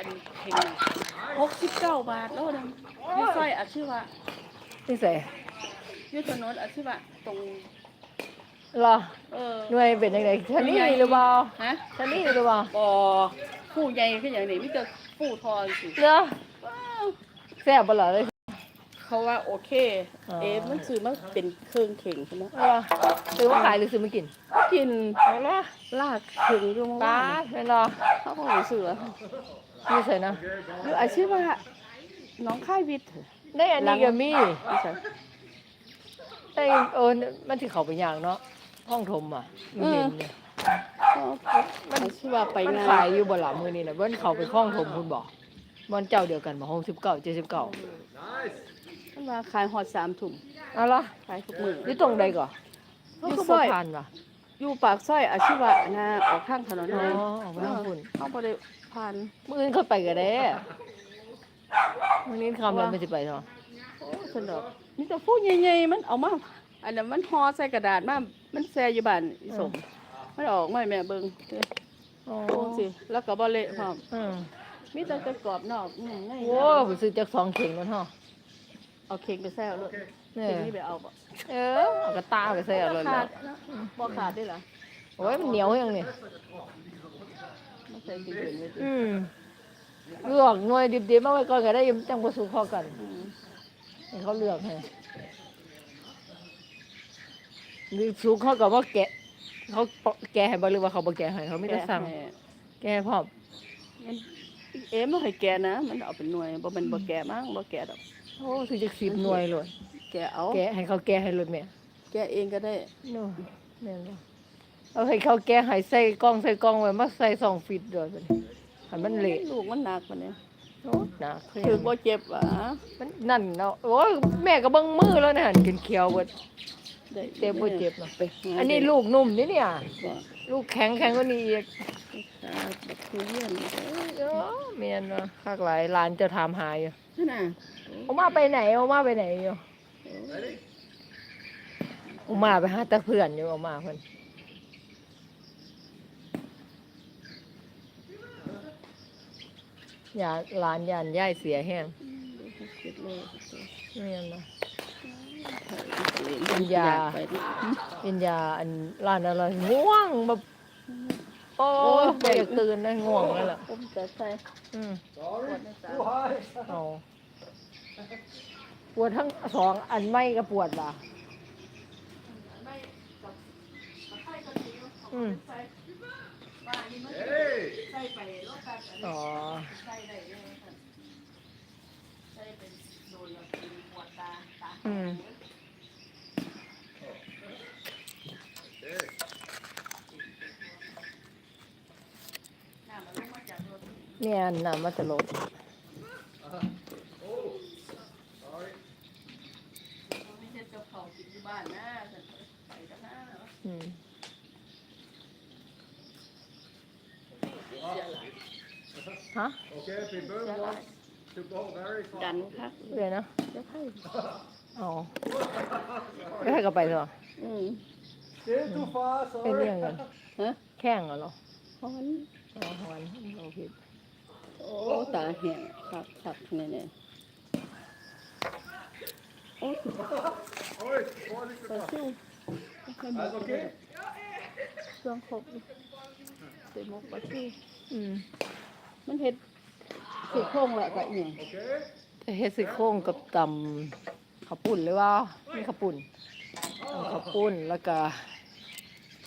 กันเข่งหกสิบเก้าบาทแล้วนึงยี่สร้อยอาชีวะนี่ใส่ยี่ถนนอาชีวะตรงรอเออหน่วยเป็นยังไงชะนี่หรือเปล่าฮะชะนี่หรือเปล่าบ่ผู้ใหญ่ขึ้นอย่างนี้มิจะผู้ทอสิเนาะว้าวแซ่บบ่ล่ะเลยเขาว่าโอเคอ๋อเอ๊ะมันซื้อมาเป็นเครื่องเข่งใช่ไหมเอาล่ะซื้อมาขายหรือซื้อมากิน กินเอาล่ะลากถึงอยู่เมื่อป้าวานไม่รอ เขาก็รู้สึกว่านี่ใส่นะคืออาชีพว่าน้องค่ายวิทย์ได้อันนี้ก็มีไม่ใช่ได้เออมันสิเข้าไปอย่างเนาะห้องถมอะมันเห็นเนี่ยมันอาชีพว่าไปมันงาขายนอยู่บ่ล่ะมื้อนี้น่ะมันเข้าไปห้องถมคุณบอกมันเจ้าเดียวกันบ่69 79มันว่าขายหอดสามถุงเอาล่ะขายทุกมื้ออยู่ตรงใดก่ออยู่ก็ซบ่อยผ่านว่ะ อยู่ปากซอยอาชีวะนะออกข้างถนนอ๋อเลยออกไปทางพุ่นเขาบ่ได้ผ่านมื้ออื่นเขาไปก็ได้มื้อนี้คำแล้วมันสิไปเนาะโอ้สนุกมีแต่ฟูใหญ่ๆมันเอามาอันนั้นมันห่อใส่กระดาษมามันแซ่อยู่บ้านอีสมมันออกมาให้แม่เบิ่งเด้ออ๋อโอ้สิแล้วก็บ่เละพร้อมอืมมีแต่จะกรอบนอกอืมในโอ้ผมซื้อจากสองเข่งแล้วเนาะ เอาเค้กไปแซ่เลยเนี่เค้กยนี่ไปเอาบ่เออเอากระตาไปใส่เอาเลยขาแล้ดวเนาะบ่ขาดได้เหรอโอ้ยมันเหนียวยังนี่ไม่ใส่กินเป็นไว้ติอืมลวกหน่วยดิบๆมาไว้ก่อนก็ได้ยังจังบ่สุกเข้ากันอืมให้เขาเลือกให้นี่สุกเขาก็บ่แกะ เขาแกะให้บ่หรือว่าเขาบ่แกะให้เขาไม่ได้สั่งแกะให้แกะให้พร้อมมันเอ๊ะบ่ให้แกะนะ มันเอาเป็นหน่วยบ่แม่นบ่แกะมั้งบ่แกะดอก โอ้ซื้อจาก10หน่วยเลยแกะเอาแกะให้เขาแกะให้รถแม่แกะเองก็ได้โน่แม่นบ่เอาให้เขาแกะให้ใส่กล้องใส่กล้องไว้มาใส่สองฟิตด้วยบัดนี้ให้มันเละลูกมันหนักปานนี้โอ้หนักคือคือบ่เจ็บหว่ามันนั่นเนาะโอ้ยแม่ก็เบิ่งมือแล้วนะหันกินเขียวเบิดได้เจ็บบ่เจ็บเนาะไปหาอันนี้ลูกนุ่มนี่เนี่ย บ่ลูกแข็งแข็งกว่านี้อีกขาดบักทุเรียนเออแม่นเนาะคักหลายหลานจะถามหาอยู่นั่นน่ะเอามาไปไหนเอามาไปไหนอยู่เอามาไปหาแต่เพื่อนอยู่เอามาเพิ่นอย่าหลานย่านย่ายเสียแห้งเจ็บเลยแม่นเนาะกินยาไปดิกินยาอันร้านอะไรง่วงแบบโอ้ยบ่อยากตื่นนะง่วงนั่นแหละผมจะใส่อืมปวดในตาเอา ปวดทั้งสองอันไม่ก็ปวดล่ะอืมอ๋ออืมเนี่ยน้ำมันจะลด ไม่ใช่เจ้าของกินที่บ้านนะไปกันนะ อืม ฮะ Okay, people want to go very ดั far. นครับเรื่อยนะเจ้าไข่อ๋อไม่ให้ก็ไปเถอะอืม Still too far, เป็น sorry. เรื่องกันฮะแข่งเหรอฮอนอ๋อหอนเราผิดโอ้ตาแห้งครับครับนี่นี่โอ้ Oj, var lite ปลา fast. ซิว That's okay? เครื่องครบเต็มหมกปลาซิวอืมมันเฮ็ดสีโครงละก็อีหยัง Okay. จะเฮ็ดซี่โครงกับตำข้าวปุ้นหรือว่ามีข้าวปุ้นตำข้าวปุ้นแล้วก็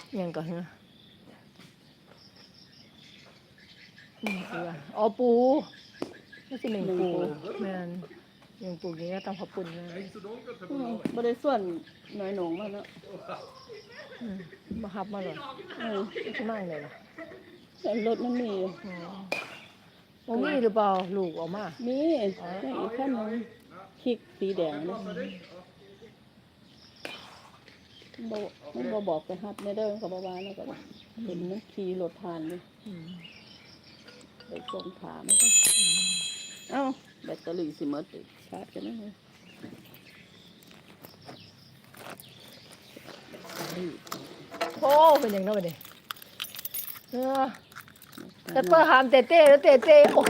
อิหยังก็ฮะนี่คือว่าอ๋อปูไม่ใช่หนึ่งปูแม่น หนึ่งปูกินก็ตำข้าวปุ้นนะ Inte så långt upp อืมบ่ได้ส่วนน้อยหนงมาเนาะอืมมาหับมาเลยอืมไม่ใช่นั่งเลยเหรอแต่รถมันมีอยู่อ๋อบ่มีหรือเปล่าลูกออกมา มีนี่อีกขั้นหนึงคลิกสีแดงนี่บ่มันบ่บอกไปฮับในเด้อเขาบ่ว่าแล้วก็เห็นมันขี่รถผ่านอยู่อืมไปส่งถามนก็เอ้าแบตเตอรี่สิหมดอีก ชาร์จกันนะโอ้เป็นอย่างนั้นไปดิเออแต่เปิดหามเตเต้แล้วเตเต้โอ้